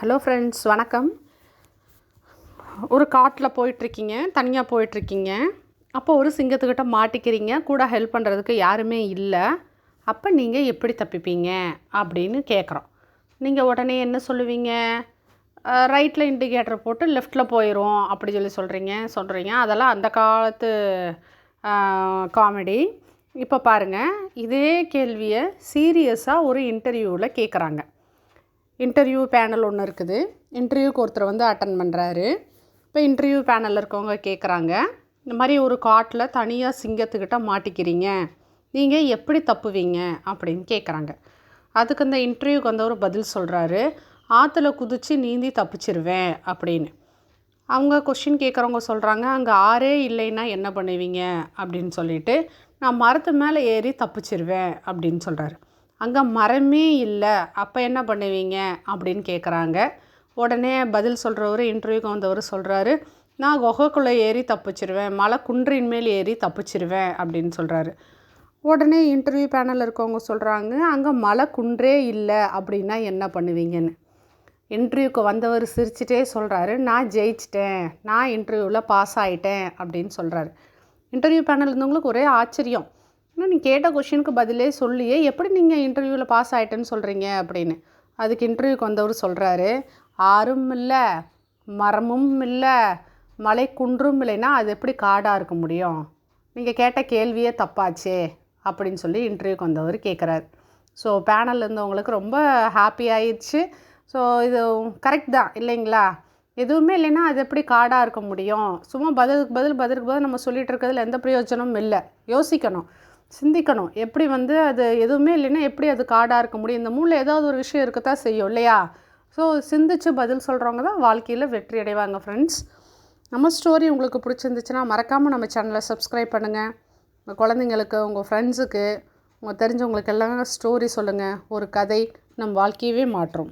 Hello friends வணக்கம். ஒரு காட்டில் போயிட்டுருக்கீங்க தனியாக போயிட்டுருக்கீங்க. அப்போ ஒரு சிங்கத்துக்கிட்ட மாட்டிக்கிறீங்க கூட ஹெல்ப் பண்ணுறதுக்கு யாருமே இல்லை. அப்போ நீங்கள் எப்படி தப்பிப்பீங்க அப்படின்னு கேட்குறோம் நீங்கள் உடனே என்ன சொல்லுவீங்க? ரைட்டில் இண்டிகேட்டர் போட்டு லெஃப்ட்டில் போயிடும் அப்படி சொல்லி சொல்கிறீங்க சொல்கிறீங்க அதெல்லாம் அந்த காலத்து காமெடி இப்போ பாருங்கள் இதே கேள்வியை சீரியஸாக ஒரு இன்டர்வியூவில் கேட்குறாங்க இன்டர்வியூ பேனல் ஒன்று இருக்குது. இன்டர்வியூக்கு ஒருத்தர் வந்து அட்டன் பண்ணுறாரு இப்போ இன்டர்வியூ பேனலில் இருக்கவங்க கேட்குறாங்க இந்த மாதிரி ஒரு காட்டில் தனியாக சிங்கத்துக்கிட்ட மாட்டிக்கிறீங்க. நீங்கள் எப்படி தப்புவீங்க? அப்படின்னு கேட்குறாங்க அதுக்கு இந்த இன்டர்வியூக்கு வந்தவர் பதில் சொல்கிறாரு ஆற்றுல குதித்து நீந்தி தப்பிச்சிருவேன் அப்படின்னு. அவங்க கொஷின் கேட்குறவங்க சொல்கிறாங்க அங்கே ஆறே இல்லைன்னா என்ன பண்ணுவீங்க? அப்படின்னு சொல்லிட்டு நான் மரத்து மேலே ஏறி தப்பிச்சிருவேன் அப்படின்னு சொல்கிறாரு அங்கே மரமே இல்லை அப்போ என்ன பண்ணுவீங்க? அப்படின்னு கேட்குறாங்க உடனே பதில் சொல்கிறவர் இன்டர்வியூக்கு வந்தவர் சொல்கிறாரு நான் குகைக்குள்ளே ஏறி தப்பிச்சிருவேன் மலை குன்றின் மேல் ஏறி தப்பிச்சிருவேன் அப்படின்னு சொல்கிறாரு உடனே இன்டர்வியூ பேனலில் இருக்கவங்க சொல்கிறாங்க அங்கே மலை குன்றே இல்லை அப்படின்னா என்ன பண்ணுவீங்கன்னு. இன்டர்வியூக்கு வந்தவர் சிரிச்சிட்டே சொல்கிறாரு நான் ஜெயிச்சிட்டேன் நான் இன்டர்வியூவில் பாஸ் ஆகிட்டேன் அப்படின்னு சொல்கிறாரு இன்டர்வியூ பேனல் இருந்தவங்களுக்கு ஒரே ஆச்சரியம். இன்னும் நீ கேட்ட கொஷினுக்கு பதிலே சொல்லியே எப்படி நீங்கள் இன்டர்வியூவில் பாஸ் ஆகிட்டேன்னு சொல்கிறீங்க அப்படின்னு. அதுக்கு இன்டர்வியூக்கு வந்தவர் சொல்கிறாரு ஆறும் இல்லை மரமும் இல்லை மலை குன்றும் இல்லைன்னா அது எப்படி காடாக இருக்க முடியும்? நீங்கள் கேட்ட கேள்வியே தப்பாச்சே அப்படின்னு சொல்லி இன்டர்வியூக்கு வந்தவர் கேட்குறாரு ஸோ பேனல் இருந்தவங்களுக்கு ரொம்ப ஹாப்பி ஆயிடுச்சு. ஸோ இது கரெக்ட் தான் இல்லைங்களா? எதுவுமே இல்லைன்னா அது எப்படி காடாக இருக்க முடியும்? சும்மா பதிலுக்கு பதில் பதிலுக்கு பதில் நம்ம சொல்லிகிட்டு இருக்கிறதுல எந்த பிரயோஜனமும் இல்லை. யோசிக்கணும். சிந்திக்கணும். எப்படி வந்து அது எதுவுமே இல்லைன்னா எப்படி அது காடாக இருக்க முடியும்? இந்த மூணில் ஏதாவது ஒரு விஷயம் இருக்கத்தான் செய்யும் இல்லையா? ஸோ சிந்திச்சு பதில் சொல்கிறவங்க தான் வாழ்க்கையில் வெற்றி அடைவாங்க ஃப்ரெண்ட்ஸ் நம்ம ஸ்டோரி உங்களுக்கு பிடிச்சிருந்துச்சுன்னா மறக்காமல் நம்ம சேனலை சப்ஸ்கிரைப் பண்ணுங்கள் உங்கள் குழந்தைங்களுக்கு உங்கள் ஃப்ரெண்ட்ஸுக்கு உங்கள் தெரிஞ்சவங்களுக்கு எல்லாம் ஸ்டோரி சொல்லுங்கள் ஒரு கதை நம் வாழ்க்கையவே மாற்றும்.